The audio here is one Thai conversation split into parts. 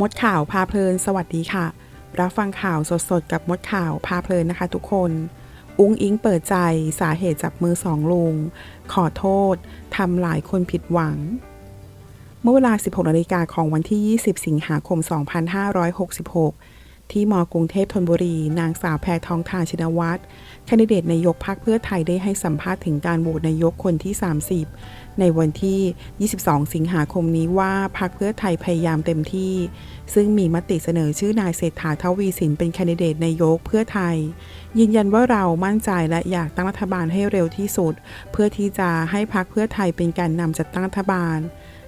มดข่าวพาเพลิน สวัสดีค่ะ รับฟังข่าวสดๆ กับมดข่าวพาเพลินนะคะทุกคน อุ้งอิงเปิดใจสาเหตุจับมือสองลุง ขอโทษทำหลายคนผิดหวัง เมื่อเวลา 16นาฬิกาของวันที่ 20 สิงหาคม 2566 ที่มกรุงเทพธนบุรี นางสาวแพทองทานชินวัตรแคนดิเดตนายกพรรคเพื่อไทยได้ให้สัมภาษณ์ถึงการโหวตนายกคนที่ 30 ในวันที่ 22 สิงหาคมนี้ว่าพรรคเพื่อไทยพยายามเต็มที่ ซึ่งมีมติเสนอชื่อนายเศรษฐาทวีสินเป็นแคนดิเดตนายกเพื่อไทย ยืนยันว่าเรามั่นใจและอยากตั้งรัฐบาลให้เร็วที่สุด เพื่อที่จะให้พรรคเพื่อไทยเป็นการนำจัดตั้งรัฐบาล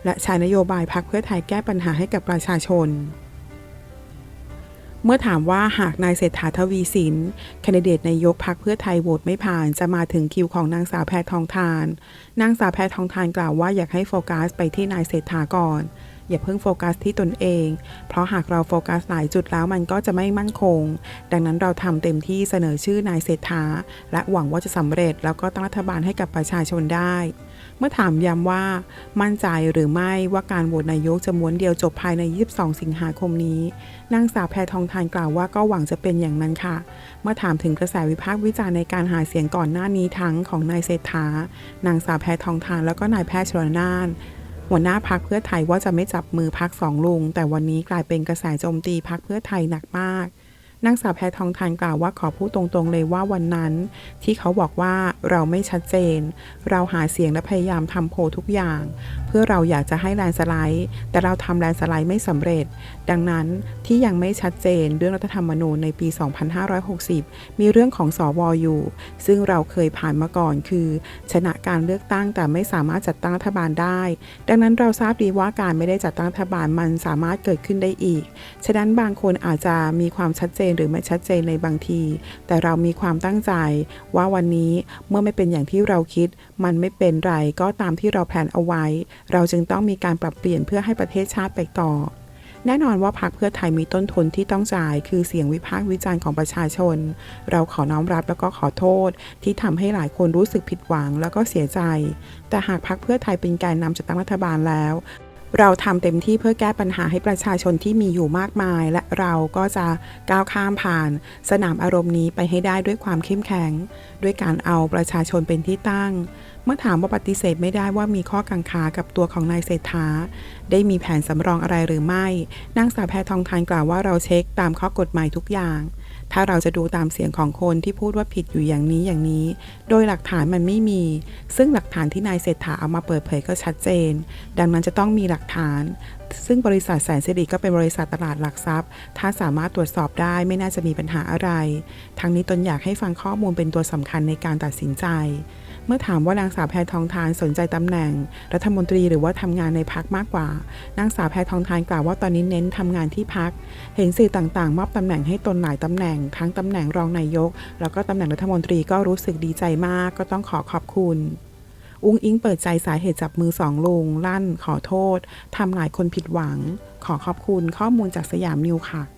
และใช้นโยบายพรรคเพื่อไทยแก้ปัญหาให้กับประชาชน เมื่อถามว่าหากนายเศรษฐาทวีสินแคนดิเดตนายกพักเพื่อไทยโหวตไม่ผ่านจะมาถึงคิวของนางสาวแพทองทาน นางสาวแพทองทานกล่าวว่าอยากให้โฟกัสไปที่นายเศรษฐาก่อน อย่าเพิ่งโฟกัสที่ตนเอง เพราะหากเราโฟกัสหลายจุดแล้วมันก็จะไม่มั่นคง ดังนั้นเราทำเต็มที่เสนอชื่อนายเศรษฐา และหวังว่าจะสำเร็จแล้วก็ตั้งรัฐบาลให้กับประชาชนได้ เมื่อถามย้ำว่า มั่นใจหรือไม่ว่าการโหวตนายกจะม้วนเดียวจบภายใน 22 สิงหาคมนี้นางสาวแพทองทานกล่าวว่าก็หวังจะเป็นอย่างนั้นค่ะ เมื่อถามถึงกระแสวิพากษ์วิจารณ์ในการหาเสียงก่อนหน้านี้ทั้งของนายเศรษฐานางสาวแพทองทานแล้วก็นายแพทย์ชลนาน หัวหน้าพักเพื่อไทยว่าจะไม่จับมือพักสองลุง แต่วันนี้กลายเป็นกระแสโจมตีพักเพื่อไทยหนักมากนางสาวแพทองทานกล่าวว่าขอพูดตรงๆเลยว่าวันนั้น ที่เขาบอกว่าเราไม่ชัดเจน เราหาเสียงและพยายามทำโพลทุกอย่างเพื่อเราอยากจะให้แลนสไลด์แต่เราทำแลนสไลด์ไม่สำเร็จ ดังนั้นที่ยังไม่ชัดเจนเรื่องรัฐธรรมนูญในปี 2560 มีเรื่องของสอวออยู่ ซึ่งเราเคยผ่านมาก่อนคือ ชนะการเลือกตั้งแต่ไม่สามารถจัดตั้งรัฐบาลได้ ดังนั้นเราทราบดีว่าการไม่ได้จัดตั้งรัฐบาลมันสามารถเกิดขึ้นได้อีก ฉะนั้นบางคนอาจจะมีความชัดเจนหรือไม่ชัดเจนในบางที แต่เรามีความตั้งใจว่าวันนี้เมื่อไม่เป็นอย่างที่เราคิด มันไม่เป็นไรก็ตามที่เราแผนเอาไว้เราจึงต้องมีการปรับเปลี่ยนเพื่อให้ประเทศชาติไปต่อ แน่นอนว่าพรรคเพื่อไทยมีต้นทุนที่ต้องจ่าย คือเสียงวิพากษ์วิจารณ์ของประชาชน เราขอน้อมรับแล้วก็ขอโทษ ที่ทำให้หลายคนรู้สึกผิดหวังแล้วก็เสียใจ แต่หากพรรคเพื่อไทยเป็นการนำจัดตั้งรัฐบาลแล้ว เราทำเต็มที่เพื่อแก้ปัญหาให้ประชาชนที่มีอยู่มากมาย และเราก็จะก้าวข้ามผ่าน สนามอารมณ์นี้ไปให้ได้ด้วยความเข้มแข็ง ด้วยการเอาประชาชนเป็นที่ตั้ง เมื่อถามว่าปฏิเสธไม่ได้ว่ามีข้อกังขากับตัวของนายเศรษฐา ได้มีแผนสำรองอะไรหรือไม่นางสาวแพทองทานกล่าวว่าเราเช็คตามข้อกฎหมายทุกอย่าง ถ้าเราจะดูตามเสียงของคนที่พูดว่าผิดอยู่อย่างนี้อย่างนี้ โดยหลักฐานมันไม่มี ซึ่งหลักฐานที่นายเศรษฐาเอามาเปิดเผยก็ชัดเจน ดังนั้นจะต้องมีหลักฐาน ซึ่งบริษัทแสนสิริก็เป็นบริษัทตลาดหลักทรัพย์ ถ้าสามารถตรวจสอบได้ไม่น่าจะมีปัญหาอะไร ทั้งนี้ตนอยากให้ฟังข้อมูลเป็นตัวสำคัญในการตัดสินใจ เมื่อถามว่านางสาวแพทองทานสนใจตำแหน่ง รัฐมนตรีหรือว่าทำงานในพักมากกว่า นางสาวแพทองทานกล่าวว่าตอนนี้เน้นทำงานที่พัก เห็นสื่อต่างๆ มอบตำแหน่งให้ตนหลายตำแหน่ง ทั้งตำแหน่งรองนายก แล้วก็ตำแหน่งรัฐมนตรีก็รู้สึกดีใจมาก ก็ต้องขอขอบคุณอุ้งอิงเปิดใจสาเหตุจับมือสองลุงลั่น ขอโทษทำหลายคนผิดหวัง ขอขอบคุณข้อมูลจากสยามนิวค่ะ